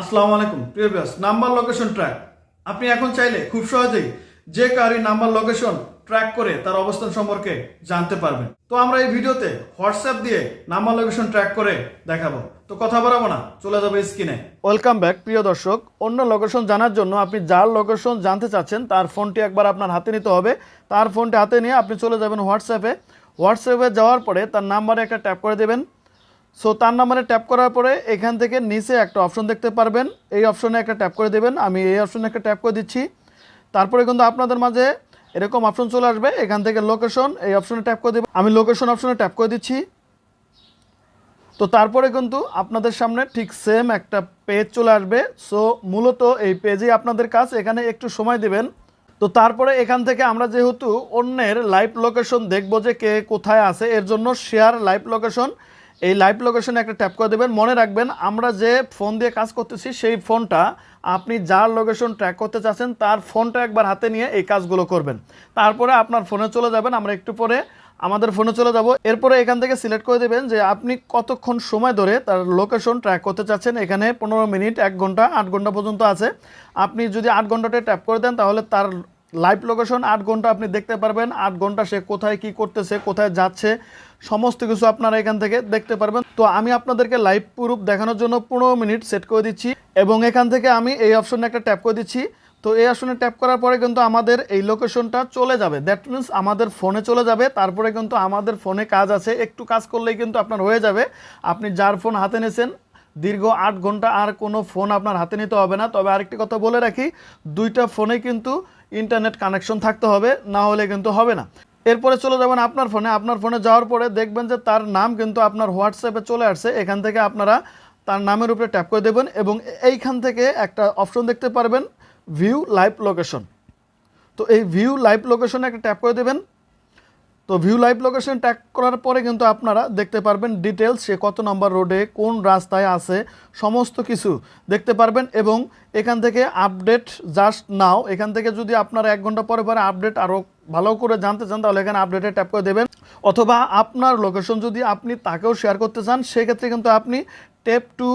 আসসালামু আলাইকুম, প্রিয় ভিউয়ার্স নাম্বার লোকেশন ট্র্যাক আপনি এখন চাইলে খুব সহজেই যে কারই নাম্বার লোকেশন ট্র্যাক করে তার অবস্থান সম্পর্কে জানতে পারবেন। তো আমরা এই ভিডিওতে হোয়াটসঅ্যাপ দিয়ে নাম্বার লোকেশন ট্র্যাক করে দেখাবো। তো কথা বাড়াবো না, চলে যাবে স্ক্রিনে ওয়েলকাম ব্যাক প্রিয় দর্শক। অন্য লোকেশন জানার জন্য আপনি যার লোকেশন জানতে চাচ্ছেন, তার ফোনটি একবার আপনার হাতে নিতে হবে। তার ফোনটি হাতে নিয়ে আপনি চলে যাবেন হোয়াটসঅ্যাপে। হোয়াটসঅ্যাপে যাওয়ার পরে তার নাম্বারে একটা ট্যাপ করে দেবেন। সো তার নাম্বারে ট্যাপ করার পরে এখান থেকে নিচে একটা অপশন দেখতে পারবেন। এই অপশনে একটা ট্যাপ করে দেবেন। আমি এই অপশনে একটা ট্যাপ করে দিচ্ছি। তারপরে কিন্তু আপনাদের মাঝে এরকম অপশন চলে আসবে। এখান থেকে লোকেশন এই অপশনে ট্যাপ করে দেবেন আমি লোকেশন অপশনে ট্যাপ করে দিচ্ছি। তো তারপরে কিন্তু আপনাদের সামনে ঠিক সেম একটা পেজ চলে আসবে। সো মূলত এই পেজেই আপনাদের কাজ। এখানে একটু সময় দিবেন। তো তারপরে এখান থেকে আমরা যেহেতু অন্যের লাইভ লোকেশন দেখব যে কে কোথায় আছে, এর জন্য শেয়ার লাইভ লোকেশন এই লাইভ লোকেশনে একটা ট্যাপ করে দেবেন। মনে রাখবেন, আমরা যে ফোন দিয়ে কাজ করতেছি, সেই ফোনটা আপনি যার লোকেশন ট্র্যাক করতে চাচ্ছেন, তার ফোনটা একবার হাতে নিয়ে এই কাজগুলো করবেন। তারপরে আপনার ফোনে চলে যাবেন, আমরা একটু পরে আমাদের ফোনে চলে যাব। এরপরে এখান থেকে সিলেক্ট করে দেবেন যে আপনি কতক্ষণ সময় ধরে তার লোকেশন ট্র্যাক করতে চাচ্ছেন। এখানে পনেরো মিনিট, এক ঘণ্টা, আট ঘণ্টা পর্যন্ত আছে। আপনি যদি আট ঘন্টাতে ট্যাপ করে দেন, তাহলে তার লাইভ লোকেশন আট ঘণ্টা আপনি দেখতে পারবেন। আট ঘণ্টা সে কোথায় কি করতেছে, কোথায় যাচ্ছে, সমস্ত কিছু আপনারা এখান থেকে দেখতে পারবেন। তো আমি আপনাদেরকে লাইভ প্রুফ দেখানোর জন্য পনেরো মিনিট সেট করে দিচ্ছি এবং এখান থেকে আমি এই অপশনে একটা ট্যাপ করে দিচ্ছি। তো এই অপশনে ট্যাপ করার পরে কিন্তু আমাদের এই লোকেশনটা চলে যাবে। দ্যাট মিন্স আমাদের ফোনে চলে যাবে। তারপরে কিন্তু আমাদের ফোনে কাজ আছে। একটু কাজ করলেই কিন্তু আপনার হয়ে যাবে। আপনি যার ফোন হাতে নিয়েছেন, দীর্ঘ আট ঘণ্টা আর কোনো ফোন আপনার হাতে নিতে হবে না। তবে আরেকটি কথা বলে রাখি, দুইটা ফোনে কিন্তু ইন্টারনেট কানেকশন থাকতে হবে, না হলে কিন্তু হবে না। এরপরে চলে যাবেন আপনার ফোনে। আপনার ফোনে যাওয়ার পরে দেখবেন যে তার নাম কিন্তু আপনার হোয়াটসঅ্যাপে চলে আসছে। এখান থেকে আপনারা তার নামের উপরে ট্যাপ করে দেবেন এবং এইখান থেকে একটা অপশন দেখতে পারবেন ভিউ লাইভ লোকেশন তো এই ভিউ লাইভ লোকেশনে একটা ট্যাপ করে দেবেন। তো ভিউ লাইভ লোকেশন ট্যাগ করার পরে কিন্তু আপনারা দেখতে পারবেন ডিটেলস সে কত নম্বর রোডে কোন রাস্তায় আছে, সমস্ত কিছু দেখতে পারবেন এবং এখান থেকে আপডেট জাস্ট নাও এখান থেকে যদি আপনারা এক ঘণ্টা পরে পরে আপডেট আরও ভালো করে জানতে চান, তাহলে এখানে আপডেটে ট্যাপ করে দেবেন। অথবা আপনার লোকেশন যদি আপনি তাকেও শেয়ার করতে চান, সেক্ষেত্রে কিন্তু আপনি tap to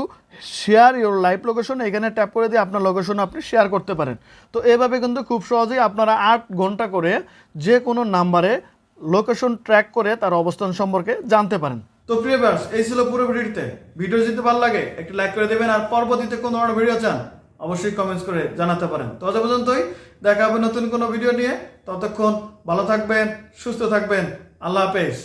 share your live location এখানে ট্যাপ করে দিয়ে আপনার লোকেশন আপনি শেয়ার করতে পারেন। তো এভাবে কিন্তু খুব সহজেই আপনারা আট ঘণ্টা করে যে কোনো নাম্বারে লোকেশন ট্র্যাক করে তার অবস্থান সম্পর্কে জানতে পারেন। তো প্রিয় ব্যাস এই ছিল পুরো ভিডিওতে ভিডিও যদি ভালো লাগে, একটু লাইক করে দেবেন আর পরবর্তীতে কোন ধরনের ভিডিও চান, অবশ্যই কমেন্টস করে জানাতে পারেন। তো আজ পর্যন্তই, দেখা হবে নতুন কোনো ভিডিও নিয়ে। ততক্ষণ ভালো থাকবেন, সুস্থ থাকবেন। আল্লাহ হাফেজ।